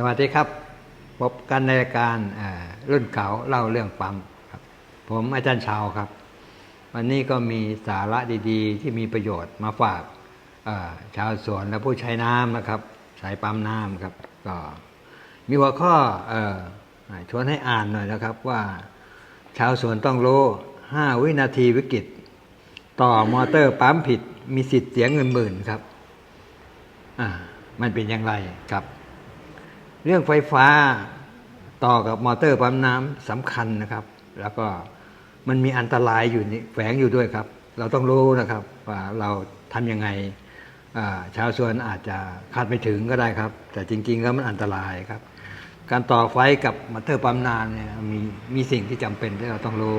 สวัสดีครับพบกันในรายการรุ่นเก่าเล่าเรื่องปั๊มครับ ผมอาจารย์ชาวครับ วันนี้ก็มีสาระดีๆ ที่มีประโยชน์มาฝากชาวสวนและผู้ใช้น้ำนะครับใช้ปั๊มน้ำครับ ก็มีหัวข้ออชวนให้อ่านหน่อยนะครับว่า ชาวสวนต้องรู้ 5 วินาทีวิกฤต ต่อมอเตอร์ปั๊มผิดมีสิทธิ์เสียเงินหมื่นครับมันเป็นอย่างไรครับ เรื่องไฟฟ้าต่อกับมอเตอร์ปั๊มน้ำสำคัญนะครับ แล้วก็มันมีอันตรายอยู่นี่แฝงอยู่ด้วยครับ เราต้องรู้นะครับว่าเราทำยังไงชาวสวนอาจจะคาดไม่ถึงก็ได้ครับ แต่จริงๆแล้วมันอันตรายครับ การต่อไฟกับมอเตอร์ปั๊มน้ำเนี่ยมีมีสิ่งที่จำเป็นที่เราต้องรู้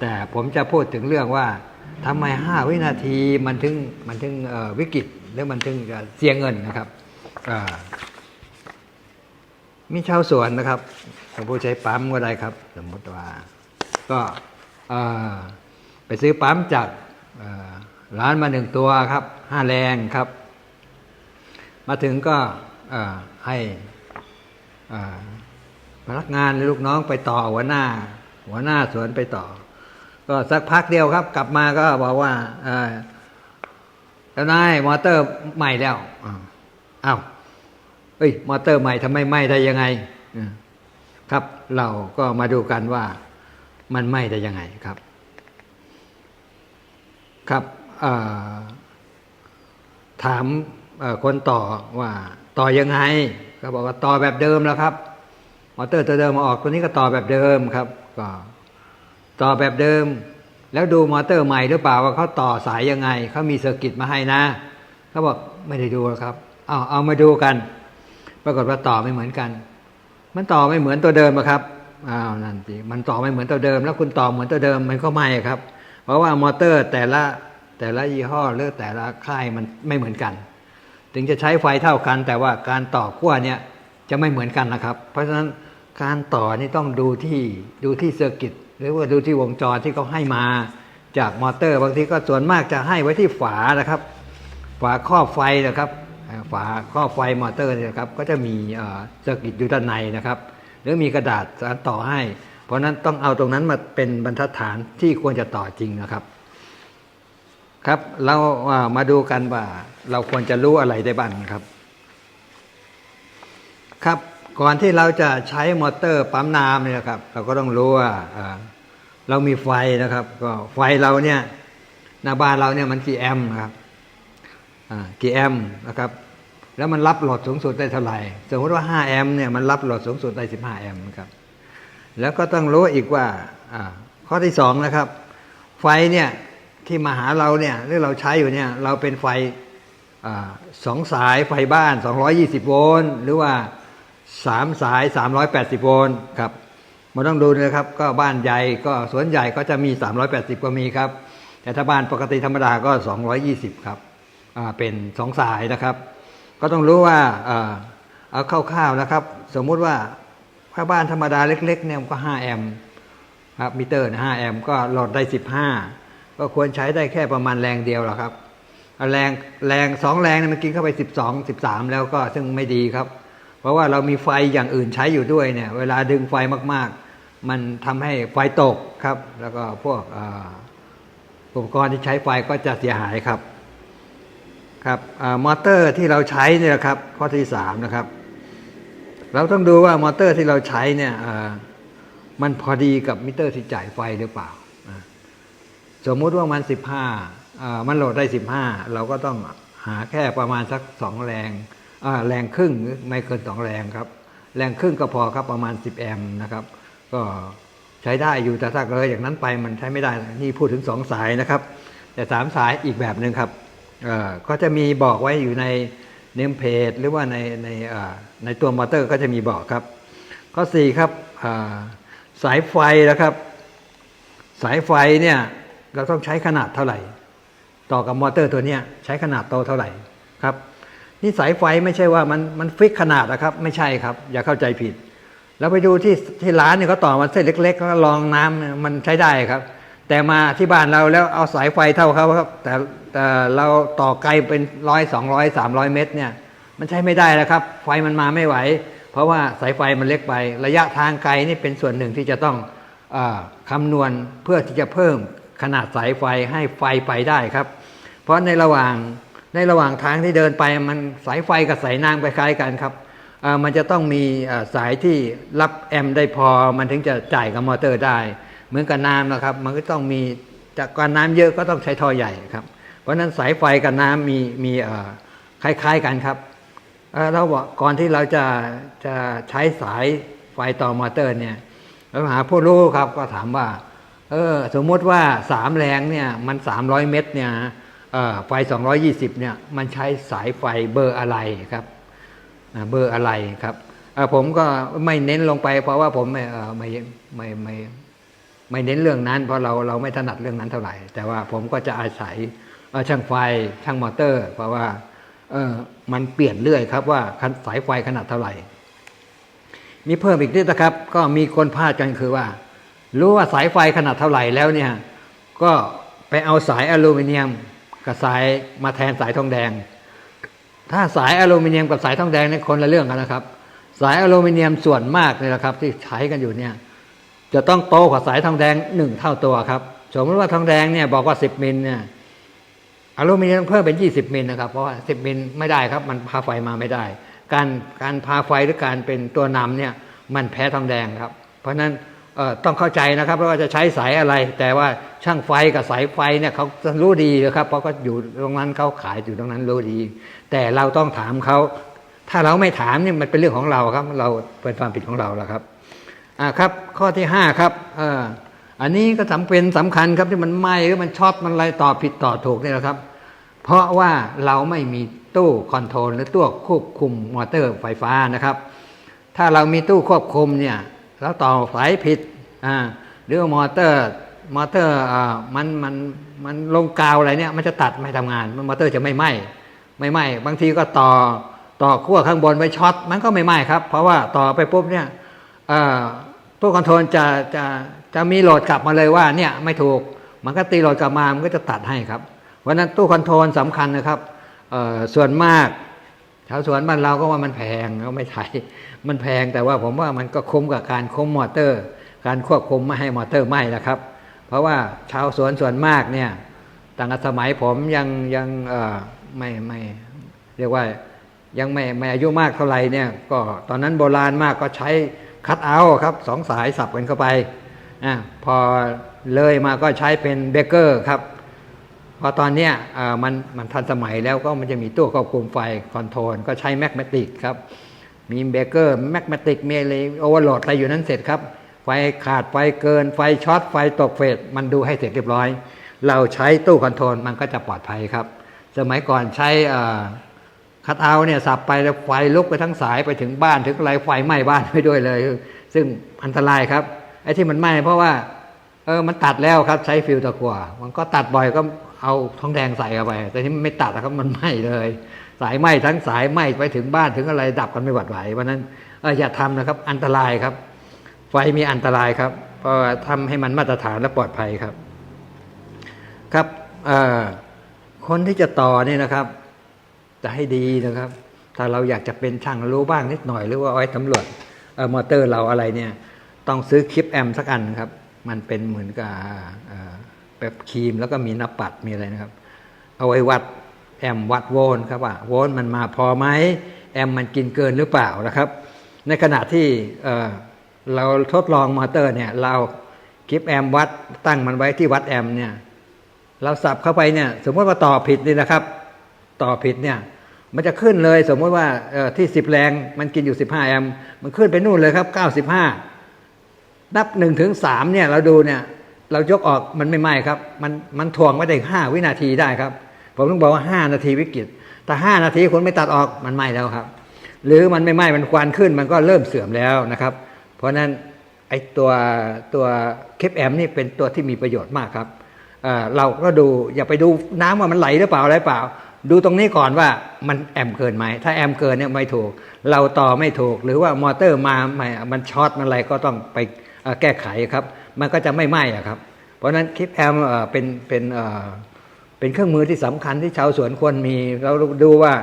แต่ผมจะพูดถึงเรื่องว่าทำไม5วินาทีมันถึงมันถึงวิกฤตหรือมันถึงจะเสียเงินนะครับ มีชาวสวนนะครับของผู้ใช้ปั๊มก็ได้ครับ สมมติว่า ก็ไปซื้อปั๊มจากร้านมาหนึ่งตัวครับห้าแรงครับ มาถึงก็ให้พนักงานหรือลูกน้องไปต่อหัวหน้า หัวหน้าสวนไปต่อ ก็สักพักเดียวครับ กลับมาก็บอกว่าเจ้านายมอเตอร์ใหม่แล้วอ้าว เอ้ยมอเตอร์ใหม่ทำไมไหม้ได้ยังไงครับเราก็มาดูกันว่ามันไหม้ได้ยังไงครับ ครับถามคนต่อว่าต่อยังไงก็บอกว่าต่อแบบเดิมแล้วครับมอเตอร์ตัวเดิมมาออกตัวนี้ก็ต่อแบบเดิมครับ ก็ต่อแบบเดิม แล้วดูมอเตอร์ใหม่หรือเปล่าว่าเขาต่อสายยังไงเขามีเซอร์กิตมาให้นะเขาบอกไม่ได้ดูหรอกครับเอาเอามาดูกัน ปรากฏว่าต่อไม่เหมือนกัน มันต่อไม่เหมือนตัวเดิมอครับอ้าวนั่นสิมันต่อไม่เหมือนตัวเดิม แล้วคุณต่อเหมือนตัวเดิมมันก็ไม่ครับ เพราะว่ามอเตอร์แต่ละแต่ละยี่ห้อหรือแต่ละค่ายมันไม่เหมือนกัน ถึงจะใช้ไฟเท่ากัน แต่ว่าการต่อขั้วเนี่ยจะไม่เหมือนกันนะครับ เพราะฉะนั้นการต่อนี่ต้องดูที่ดูที่เซอร์กิตหรือว่าดูที่วงจรที่เขาให้มาจากมอเตอร์ บางทีก็ส่วนมากจะให้ไว้ที่ฝานะครับ ฝาครอบไฟนะครับ ฝาครอไฟมอเตอร์เนี่ยนะครับก็จะมีเซอร์กิตอยู่ด้านในนะครับ หรือมีกระดาษสานต่อให้ เพราะนั้นต้องเอาตรงนั้นมาเป็นบรรทัดฐานที่ควรจะต่อจริงนะครับ ครับเราามาดูกันว่าเราควรจะรู้อะไรได้บ้างครับ ครับก่อนที่เราจะใช้มอเตอร์ปั๊มน้ำเนี่ยครับ เราก็ต้องรู้ว่าเรามีไฟนะครับ ก็ไฟเราเนี่ยหน้าบ้านเราเนี่ยมันกี่แอมป์ครับกี่แอมป์นะครับ แล้วมันรับโหลดสูงสุดได้เท่าไหร่ สมมติว่า 5 แอมป์เนี่ยมันรับโหลดสูงสุดได้ 15 แอมป์ครับ แล้วก็ต้องรู้อีกว่าข้อที่สองนะครับ ไฟเนี่ยที่มาหาเราเนี่ยหรือเราใช้อยู่เนี่ยเราเป็นไฟอสองสายไฟบ้าน 220 โวลต์หรือว่าสามสาย 380 โวลต์ครับมันต้องดูนะครับ ก็บ้านใหญ่ก็สวนใหญ่ก็จะมี 380 ก็มีครับ แต่ถ้าบ้านปกติธรรมดาก็ 220 ครับเป็นสองสายนะครับ ก็ต้องรู้ว่าอ่าเอาคร่าวๆนะครับ สมมุติว่าถ้าบ้านธรรมดาเล็กๆเนี่ยมันก็ 5 แอมป์ครับมิเตอร์5แอมป์ก็โหลดได้ 15 ก็ควรใช้ได้แค่ประมาณแรงเดียวหรอครับเอาแรงแรงสองแรงเนี่ยมันกินเข้าไป 12 13 แล้วก็ซึ่งไม่ดีครับ เพราะว่าเรามีไฟอย่างอื่นใช้อยู่ด้วยเนี่ย เวลาดึงไฟมากๆ มันทำให้ไฟตกครับ แล้วก็พวกอ่าอุปกรณ์ที่ใช้ไฟก็จะเสียหายครับ ครับอมอเตอร์ที่เราใช้เนี่ยนะครับข้อที่สามนะครับ เราต้องดูว่ามอเตอร์ที่เราใช้เนี่ยมันพอดีกับมิเตอร์ที่จ่ายไฟหรือเปล่า สมมุติว่ามันสิบห้ามันโหลดได้สิบห้าเราก็ต้องหาแค่ประมาณสักสองแรงแรงครึ่งไม่เกินสองแรงครับ แรงครึ่งก็พอครับประมาณสิบแอมป์นะครับ ก็ใช้ได้อยู่แต่ถ้าเลยอย่างนั้นไปมันใช้ไม่ได้นี่พูดถึงสองสายนะครับ แต่สามสายอีกแบบหนึ่งครับ ก็จะมีบอกไว้อยู่ในเนมเพจหรือว่าในในในตัวมอเตอร์ก็จะมีบอกครับ ข้อ 4 ครับสายไฟนะครับ สายไฟเนี่ยเราต้องใช้ขนาดเท่าไหร่ ต่อกับมอเตอร์ตัวเนี้ยใช้ขนาดโตเท่าไหร่ครับนี่สายไฟไม่ใช่ว่ามันมันฟิกขนาดนะครับ ไม่ใช่ครับ อย่าเข้าใจผิด แล้วไปดูที่ที่ร้านเนี่ยเขาต่อมาเส้นเล็กๆแล้วลองน้ำเนี่ยมันใช้ได้ครับ แต่มาที่บ้านเราแล้วเอาสายไฟเท่าเขาครับ แต่แต่เราต่อไกลเป็นร้อยสองร้อยสามร้อยเมตรเนี่ย มันใช้ไม่ได้แล้วครับ ไฟมันมาไม่ไหว เพราะว่าสายไฟมันเล็กไป ระยะทางไกลนี่เป็นส่วนหนึ่งที่จะต้องอคำนวณเพื่อที่จะเพิ่มขนาดสายไฟให้ไฟไปได้ครับ เพราะในระหว่างในระหว่างทางที่เดินไปมันสายไฟกับสายน้ำคล้ายกันครับมันจะต้องมีสายที่รับแอมได้พอมันถึงจะจ่ายกับมอเตอร์ได้ เหมือนกับน้ำนะครับ มันก็ต้องมีจากการน้ำเยอะก็ต้องใช้ท่อใหญ่ครับ เพราะฉะนั้นสายไฟกับน้ำมีมีคล้าย ๆกันครับเราบอกก่อนที่เราจะจะใช้สายไฟต่อมอเตอร์เนี่ยเราหาผู้รู้ครับก็ถามว่าเออสมมติว่าสามแรงเนี่ยมัน 300 เมตรเนี่ยเอ่อไฟ 220เนี่ยมันใช้สายไฟเบอร์อะไรครับเบอร์อะไรครับผมก็ไม่เน้นลงไปเพราะว่าผมไม่เอ่อไม่ไม่ ไม่เน้นเรื่องนั้น เพราะเราเราไม่ถนัดเรื่องนั้นเท่าไหร่ แต่ว่าผมก็จะอาศัยช่างไฟช่างมอเตอร์ เพราะว่าเออมันเปลี่ยนเรื่อยครับว่าสายไฟขนาดเท่าไหร่ มีเพิ่มอีกนิดนะครับ ก็มีคนพลาดกันคือว่า รู้ว่าสายไฟขนาดเท่าไหร่แล้วเนี่ยก็ไปเอาสายอลูมิเนียมกับสายมาแทนสายทองแดง ถ้าสายอลูมิเนียมกับสายทองแดงเนี่คนละเรื่องกันนะครับ สายอลูมิเนียมส่วนมากเลยนะครับ ที่ใช้กันอยู่เนี่ย จะต้องโตกว่าสายทองแดงหนึ่งเท่าตัวครับสมมติว่าทองแดงเนี่ยบอกว่าสิบมิลเนี่ยอลูมิเนียมเพิ่มเป็นยี่สิบมิลนะครับเพราะว่าสิบมิลไม่ได้ครับ มันพาไฟมาไม่ได้ การการพาไฟหรือการเป็นตัวนำเนี่ยมันแพ้ทองแดงครับ เพราะฉะนั้นต้องเข้าใจนะครับว่าจะใช้สายอะไร แต่ว่าช่างไฟกับสายไฟเนี่ยเขารู้ดีนะครับ เพราะก็อยู่ตรงนั้นเขาขายอยู่ตรงนั้นรู้ดี แต่เราต้องถามเขาถ้าเราไม่ถามเนี่ยมันเป็นเรื่องของเราครับ เราเป็นความผิดของเราแล้วครับ อ่าครับ ข้อที่ห้าครับเอ่ออันนี้ก็สำเป็นสำคัญครับที่มันไหม้หรือมันช็อตมันอะไรต่อผิดต่อถูกนี่แหละครับ เพราะว่าเราไม่มีตู้คอนโทรลหรือตู้ควบคุมมอเตอร์ไฟฟ้านะครับ ถ้าเรามีตู้ควบคุมเนี่ยแล้วต่อสายผิดอ่าหรือมอเตอร์มอเตอร์อ่ามันมันมันลงกาวอะไรเนี่ยมันจะตัดไม่ทำงานมอเตอร์จะไม่ไหม้ไม่ไหม้บางทีก็ต่อต่อขั้วข้างบนไว้ช็อตมันก็ไม่ไหม้ครับ เพราะว่าต่อไปปุ๊บเนี่ยเอ่อ ตู้คอนโทรลจะจะจะมีโหลดกลับมาเลยว่าเนี่ยไม่ถูกมันก็ตีโหลดกลับมามันก็จะตัดให้ครับเพราะฉะนั้นตู้คอนโทรลสำคัญนะครับส่วนมากชาวสวนบ้านเราก็ว่ามันแพงก็ไม่ใช่มันแพงแต่ว่าผมว่ามันก็คุ้มกับการคุมมอเตอร์ การควบคุมไม่ให้มอเตอร์ไหม้นะครับ เพราะว่าชาวสวนส่วนมากเนี่ยตั้งแต่สมัยผมยังยังไม่ไม่เรียกว่ายังไม่ไม่อายุมากเท่าไหร่เนี่ยก็ตอนนั้นโบราณมากก็ใช้ คัดเอาท์ครับสองสายสับกันเข้าไปอะพอเลยมาก็ใช้เป็นเบเกอร์ครับพอตอนเนี้ยอ่มันมันทันสมัยแล้วก็มันจะมีตู้ควบคุมไฟคอนโทรลก็ใช้แมกมาติกครับ มีเบเกอร์แมกมาติกมีอะไรโอเวอร์โหลดอะไรอยู่นั้นเสร็จครับ ไฟขาดไฟเกินไฟช็อตไฟตกเฟสมันดูให้เสร็จเรียบร้อย เราใช้ตู้คอนโทรลมันก็จะปลอดภัยครับ สมัยก่อนใช้อ่า คัดเอาเนี่ยสับไปแล้วไฟลุกไปทั้งสายไปถึงบ้านถึงอะไรไฟไหม้บ้านไปด้วยเลย ซึ่งอันตรายครับไอ้ที่มันไหม้เพราะว่าเออมันตัดแล้วครับใช้ฟิลตะกัวมันก็ตัดบ่อยก็เอาทองแดงใส่เข้าไป แต่ที่มันไม่ตัดนะครับมันไหม้เลย สายไหม้ทั้งสายไหม้ไปถึงบ้านถึงอะไรดับกันไม่หวัดไหวเพราะนั้นเอออย่าทำนะครับ อันตรายครับ ไฟมีอันตรายครับเพราะว่าทำให้มันมาตรฐานและปลอดภัยครับ ครับเอ่อคนที่จะต่อเนี่ยนะครับ จะให้ดีนะครับ ถ้าเราอยากจะเป็นช่างรู้บ้างนิดหน่อยหรือว่าเอาไว้สำรวจเออมอเตอร์เราอะไรเนี่ย ต้องซื้อคลิปแอมสักอันครับ มันเป็นเหมือนกับแบบครีมแล้วก็มีนับปัดมีอะไรนะครับ เอาไว้วัดแอมวัดโวลต์ครับว่าโวลต์มันมาพอไหมแอมมันกินเกินหรือเปล่านะครับ ในขณะที่เอ่อเราทดลองมอเตอร์เนี่ยเราคลิปแอมวัดตั้งมันไว้ที่วัดแอมเนี่ยเราสับเข้าไปเนี่ยสมมติว่าต่อผิดนี่นะครับ ต่อผิดเนี่ยมันจะขึ้นเลยสมมติว่าที่สิบแรงมันกินอยู่สิบห้าแอมมันขึ้นไปนู่นเลยครับเก้าสิบห้านับหนึ่งถึงสามเนี่ยเราดูเนี่ยเรายกออกมันไม่ไหม้ครับ มันมันถ่วงไว้ได้ห้าวินาทีได้ครับ ผมต้องบอกว่าห้านาทีวิกฤตแต่ห้านาทีคุณไม่ตัดออกมันไหม้แล้วครับ หรือมันไม่ไหม้มันควันขึ้นมันก็เริ่มเสื่อมแล้วนะครับ เพราะฉะนั้นไอ้ตัวตัวเคปแอมนี่เป็นตัวที่มีประโยชน์มากครับเอ่อเราก็ดูอย่าไปดูน้ำว่ามันไหลหรือเปล่าอะไรเปล่า ดูตรงนี้ก่อนว่ามันแอมเกินไหม ถ้าแอมเกินเนี่ยไม่ถูก เราต่อไม่ถูก หรือว่ามอเตอร์มาไม่มันช็อตมันอะไรก็ต้องไปแก้ไขครับ มันก็จะไม่ไหม้อะครับ เพราะฉะนั้นคลิปแอมเป็นเป็นเป็นเครื่องมือที่สำคัญที่ชาวสวนควรมีเราดูว่า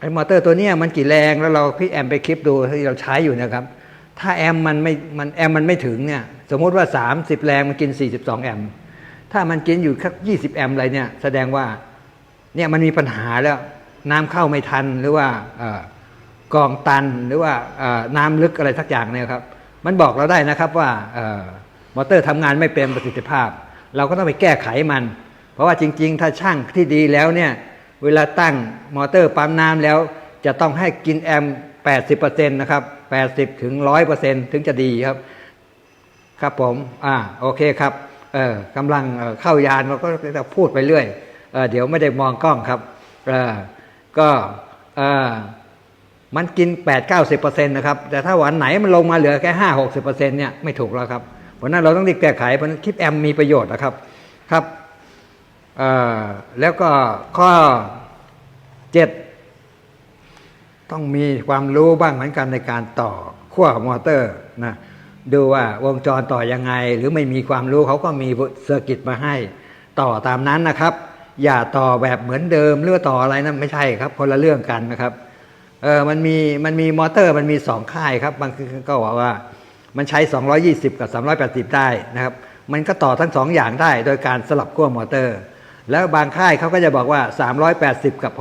ไอ้มอเตอร์ตัวนี้มันกี่แรงแล้วเราพี่แอมไปคลิปดูที่เราใช้อยู่นะครับ ถ้าแอมมันไม่มันแอมมันไม่ถึงเนี่ยสมมุติว่า 30 แรงมันกิน 42 แอมถ้ามันกินอยู่แค่20 แอมอะไรเนี่ยแสดงว่า เนี่ยมันมีปัญหาแล้วน้ำเข้าไม่ทันหรือว่ากองตันหรือว่าน้ำลึกอะไรสักอย่างเนี่ยครับ มันบอกเราได้นะครับว่ามอเตอร์ทำงานไม่เป็นประสิทธิภาพ เราก็ต้องไปแก้ไขมัน เพราะว่าจริง ๆ ถ้าช่างที่ดีแล้วเนี่ยเวลาตั้งมอเตอร์ปั๊มน้ำแล้ว จะต้องให้กินแอมป์80%นะครับ80ถึง100%ถึงจะดีครับ ครับผม อ่าโอเคครับเออกำลังเข้ายานเราก็จะพูดไปเรื่อย เเดี๋ยวไม่ได้มองกล้องครับก็เออมันกิน 8 9 0นะครับ แต่ถ้าวันไหนมันลงมาเหลือแค่ 5 60เนี่ยไม่ถูกแล้วครับเพราะนั้นเราต้องรีบแก้ไขเพราะนั้นคลิปแอมมีประโยชน์นะครับครับแล้วก็ข้อเจ็ดต้องมีความรู้บ้างเหมือนกันในการต่อขั้วมอเตอร์นะดูว่าวงจรต่อยังไง หรือไม่มีความรู้เขาก็มีเซอร์กิตมาให้ต่อตามนั้นนะครับ อย่าต่อแบบเหมือนเดิมหรือว่าต่ออะไรนะั้นไม่ใช่ครับ คนละเรื่องกันนะครับเออมันมีมันมีมอเตอร์มันมีสองค่ายครับบางทีก็บอกว่า มันใช้ 220 กับ 380 ได้นะครับ มันก็ต่อทั้งสองอย่างได้โดยการสลับขั้วมอเตอร์ แล้วบางค่ายเขาก็จะบอกว่า 380 กับ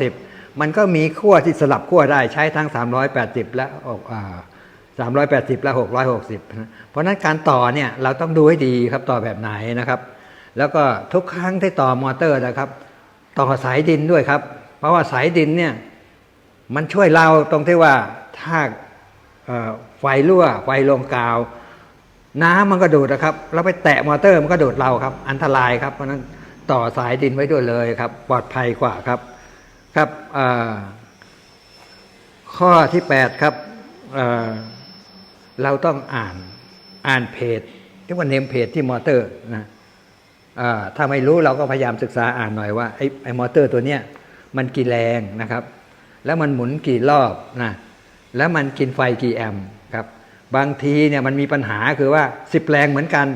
660 มันก็มีขั้วที่สลับขั้วได้ใช้ทั้ง 380 และอ่า380 และ 660 เพราะนั้นการต่อเนี่ยเราต้องดูให้ดีครับต่อแบบไหนนะครับ แล้วก็ทุกครั้งที่ต่อมอเตอร์นะครับ ต่อสายดินด้วยครับ เพราะว่าสายดินเนี่ยมันช่วยเราตรงที่ว่าถ้าไฟรั่วไฟลงกาว น้ำมันก็ดูดนะครับ เราไปแตะมอเตอร์มันก็ดูดเราครับ อันตรายครับเพราะนั้นต่อสายดินไว้ด้วยเลยครับ ปลอดภัยกว่าครับครับข้อที่แปดครับเเราต้องอ่านอ่านเพจเรียกว่าเนมเพจที่มอเตอร์นะ ถ้าไม่รู้เราก็พยายามศึกษาอ่านหน่อยว่าไอ้ไอ้มอเตอร์ตัวเนี้ยมันกี่แรงนะครับ แล้วมันหมุนกี่รอบนะแล้วมันกินไฟกี่แอมป์ครับบางทีเนี่ยมันมีปัญหาคือว่าสิบแรงเหมือนกัน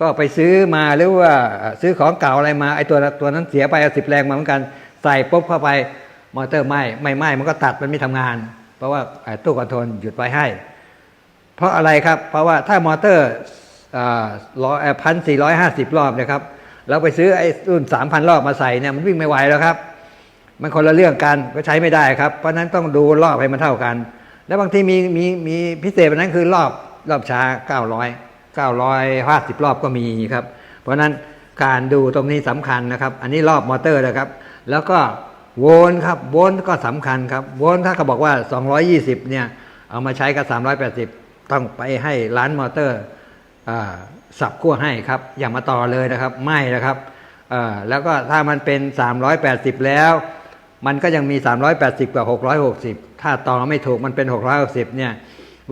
ก็ไปซื้อมาหรือว่าซื้อของเก่าอะไรมาไอ้ตัวตัวนั้นเสียไปเอาสิบแรงมาเหมือนกันใส่ปุ๊บเข้าไปมอเตอร์ไหม้ไม่ไหม้มันก็ตัดมันไม่ทำงาน เพราะว่าไอ้ตู้คอนโทรลหยุดไว้ให้ เพราะอะไรครับ เพราะว่าถ้ามอเตอร์ร้อยพันสี่ร้อยห้าสิบรอบนะครับ เราไปซื้อไอ้รุ่นสามพันรอบมาใส่เนี่ยมันวิ่งไม่ไหวแล้วครับ มันคนละเรื่องกันก็ใช้ไม่ได้ครับ เพราะฉะนั้นต้องดูรอบให้มันเท่ากัน แล้วบางทีมีมีมีพิเศษแบบนั้นคือรอบรอบช้า 900 950 รอบก็มีครับ เพราะฉะนั้นการดูตรงนี้สำคัญนะครับ อันนี้รอบมอเตอร์นะครับ แล้วก็โวลต์ครับโวลต์ก็สำคัญครับโวลต์ถ้าเขาบอกว่า 220 เนี่ย เอามาใช้กับ 380 ต้องไปให้ร้านมอเตอร์ สับขั้วให้ครับ อย่ามาต่อเลยนะครับ ไม่นะครับแล้วก็ถ้ามันเป็น 380 แล้ว มันก็ยังมี 380 กับ 660 ถ้าต่อไม่ถูกมันเป็น 660 เนี่ย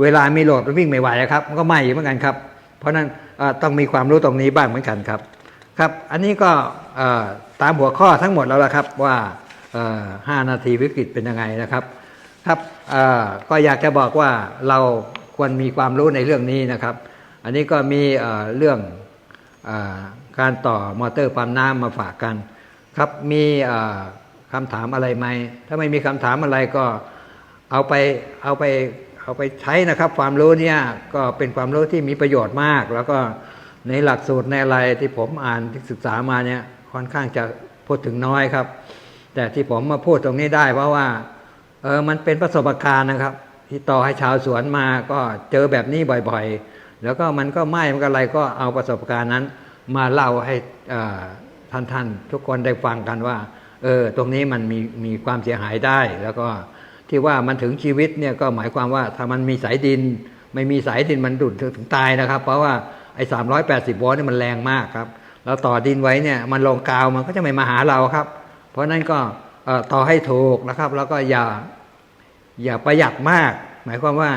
เวลามีโหลดมันวิ่งไม่ไหวครับ มันก็ไหม้เหมือนกันครับ เพราะนั้นต้องมีความรู้ตรงนี้บ้างเหมือนกันครับ ครับ อันนี้ก็ตามหัวข้อทั้งหมดแล้วละครับว่า 5 นาทีวิกฤตเป็นยังไงนะครับ ครับก็อยากจะบอกว่าเราควรมีความรู้ในเรื่องนี้นะครับ อันนี้ก็มีเรื่องอการต่อมอเตอร์ปั๊มน้ำมาฝากกัน ครับมีคำถามอะไรไหม ถ้าไม่มีคำถามอะไรก็เอาไปเอาไปเอาไปใช้นะครับ ความรู้เนี่ยก็เป็นความรู้ที่มีประโยชน์มาก แล้วก็ในหลักสูตรในอะไรที่ผมอ่านที่ศึกษามาเนี่ยค่อนข้างจะพูดถึงน้อยครับ แต่ที่ผมมาพูดตรงนี้ได้ เพราะว่าเออมันเป็นประสบการณ์นะครับ ที่ต่อให้ชาวสวนมาก็เจอแบบนี้บ่อย ๆ แล้วก็มันก็ไหม้มันก็อะไรก็เอาประสบการณ์นั้น มาเล่าให้ท่านท่านๆทุกคนได้ฟังกันว่าเออตรงนี้มันมีมีความเสียหายได้ แล้วก็ที่ว่ามันถึงชีวิตเนี่ยก็หมายความว่าถ้ามันมีสายดิน ไม่มีสายดินมันดุดถึงตายนะครับ เพราะว่าไอ้สามร้อยแปดสิบโวลต์นี่มันแรงมากครับเราต่อดินไว้เนี่ยมันลงกาวมันก็จะไม่มาหาเราครับ เพราะฉะนั้นก็ต่อให้ถูกนะครับ แล้วก็อย่าอย่าประหยัดมาก หมายความว่า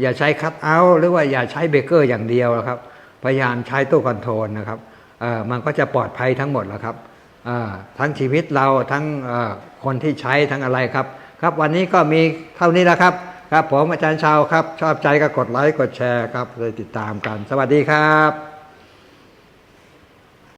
อย่าใช้คัตเอาท์หรือว่าอย่าใช้เบเกอร์อย่างเดียวนะครับ พยายามใช้ตู้คอนโทรลนะครับมันก็จะปลอดภัยทั้งหมดแล้วครับทั้งชีวิตเราทั้งคนที่ใช้ทั้งอะไรครับ ครับวันนี้ก็มีเท่านี้แล้วครับ ครับผมอาจารย์ชาวครับ ชอบใจก็กดไลค์กดแชร์ครับเลยติดตามกัน สวัสดีครับ